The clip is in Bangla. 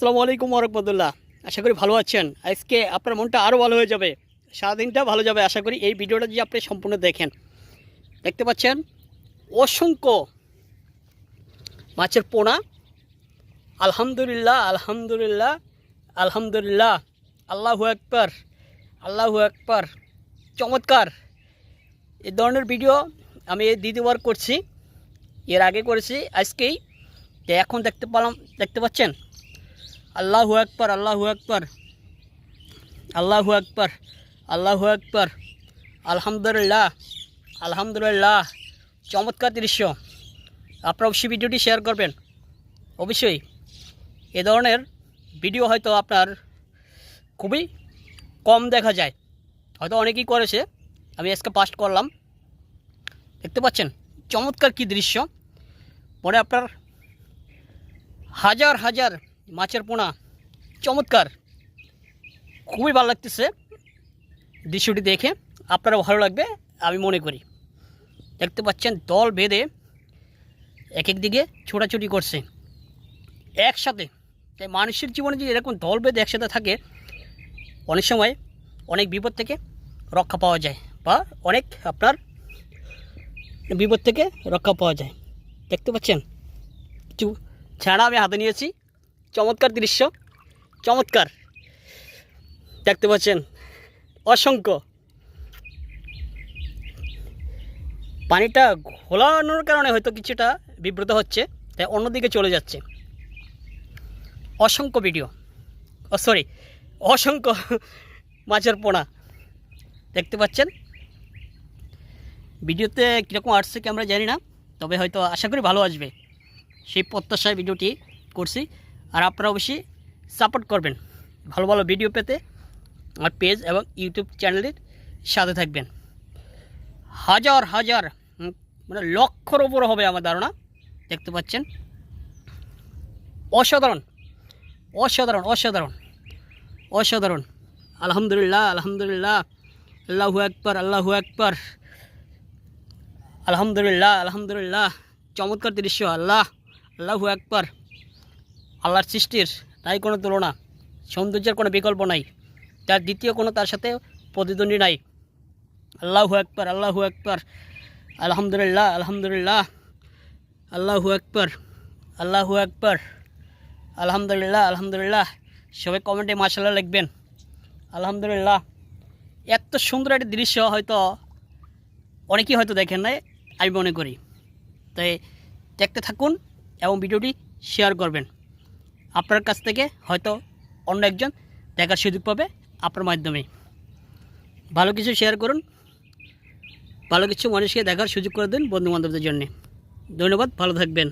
আসসালামু আলাইকুম ওরহমতুল্লাহ আশা করি ভালো আছেন। আজকে আপনার মনটা আরও ভালো হয়ে যাবে। সারাদিনটা ভালো যাবে, আশা করি এই ভিডিওটা যদি আপনি সম্পূর্ণ দেখেন। দেখতে পাচ্ছেন? অসংখ্য মাছের পোনা। আলহামদুলিল্লাহ আলহামদুলিল্লাহ আলহামদুলিল্লাহ। আল্লাহু একবার আল্লাহু একবার চমৎকার। এ ধরনের ভিডিও আমি দ্বিতীয়বার করছি। এর আগে করেছি, আজকেই। এখন দেখতে পেলাম, দেখতে পাচ্ছেন? আল্লাহু একবার আল্লাহু একবার আল্লাহু একবার আল্লাহু একবার আলহামদুলিল্লাহ আলহামদুলিল্লাহ। চমৎকার দৃশ্য। আপনারা অবশ্যই ভিডিওটি শেয়ার করবেন। অবশ্যই এ ধরনের ভিডিও হয়তো আপনার খুবই কম দেখা যায়। হয়তো অনেকেই করেছে। আমি আজকে পাস্ট করলাম। দেখতে পাচ্ছেন চমৎকার কি দৃশ্য। পরে আপনার হাজার হাজার মাছের পোনা। চমৎকার। খুবই ভালো লাগতেছে। দৃশ্যটি দেখে আপনারও ভালো লাগবে, আমি মনে করি। দেখতে পাচ্ছেন দল বেঁধে এক এক দিকে ছোটাছুটি করছে। একসাথে। তাই মানুষের জীবনে যদি এরকম দল বেঁধে একসাথে থাকে, অনেক সময় অনেক বিপদ থেকে রক্ষা পাওয়া যায় বা অনেক আপনার বিপদ থেকে রক্ষা পাওয়া যায়। দেখতে পাচ্ছেন? কিছু ছাড়া আমি হাতে নিয়েছি। চমৎকার দৃশ্য, চমৎকার। দেখতে পাচ্ছেন, অসংখ্য। পানিটা ঘোলানোর কারণে হয়তো কিছুটা বিব্রত হচ্ছে, তাই অন্যদিকে চলে যাচ্ছে। অসংখ্য ভিডিও ও সরি অসংখ্য মাছের পোনা। দেখতে পাচ্ছেন? ভিডিওতে কীরকম আসছে কি আমরা জানি না, তবে হয়তো আশা করি ভালো আসবে। সেই প্রত্যাশায় ভিডিওটি করছি। আর আপনারা অবশ্যই সাপোর্ট করবেন। ভালো ভালো ভিডিও পেতে আমার পেজ এবং ইউটিউব চ্যানেলের সাথে থাকবেন। হাজার হাজার মানে লক্ষর ওপর হবে আমার ধারণা। দেখতে পাচ্ছেন? অসাধারণ অসাধারণ অসাধারণ অসাধারণ। আলহামদুলিল্লাহ আলহামদুলিল্লাহ। আল্লাহু একবার আল্লাহু একবার আলহামদুলিল্লাহ আলহামদুলিল্লাহ। চমৎকার দৃশ্য, আল্লাহ, আল্লাহু একবার আল্লাহর সৃষ্টির তাই কোনো তুলনা, সৌন্দর্যের কোনো বিকল্প নাই। তার দ্বিতীয় কোনো তার সাথে প্রতিদ্বন্দ্বী নাই। আল্লাহু একবার আল্লাহু একবার আলহামদুলিল্লাহ আলহামদুলিল্লাহ। আল্লাহু একবার আল্লাহু একবার আলহামদুলিল্লাহ আলহামদুলিল্লাহ। সবাই কমেন্টে মাসাল্লাহ লিখবেন। আলহামদুলিল্লাহ। এত সুন্দর একটা দৃশ্য হয়তো অনেকেই হয়তো দেখেন নাই, আমি মনে করি। তাই দেখতে থাকুন এবং ভিডিওটি শেয়ার করবেন। আপনার কাছ থেকে হয়তো অন্য একজন দেখার সুযোগ পাবে আপনার মাধ্যমে। ভালো কিছু শেয়ার করুন, ভালো কিছু মানুষকে দেখার সুযোগ করে দিন বন্ধুবান্ধবদের জন্যে। ধন্যবাদ, ভালো থাকবেন।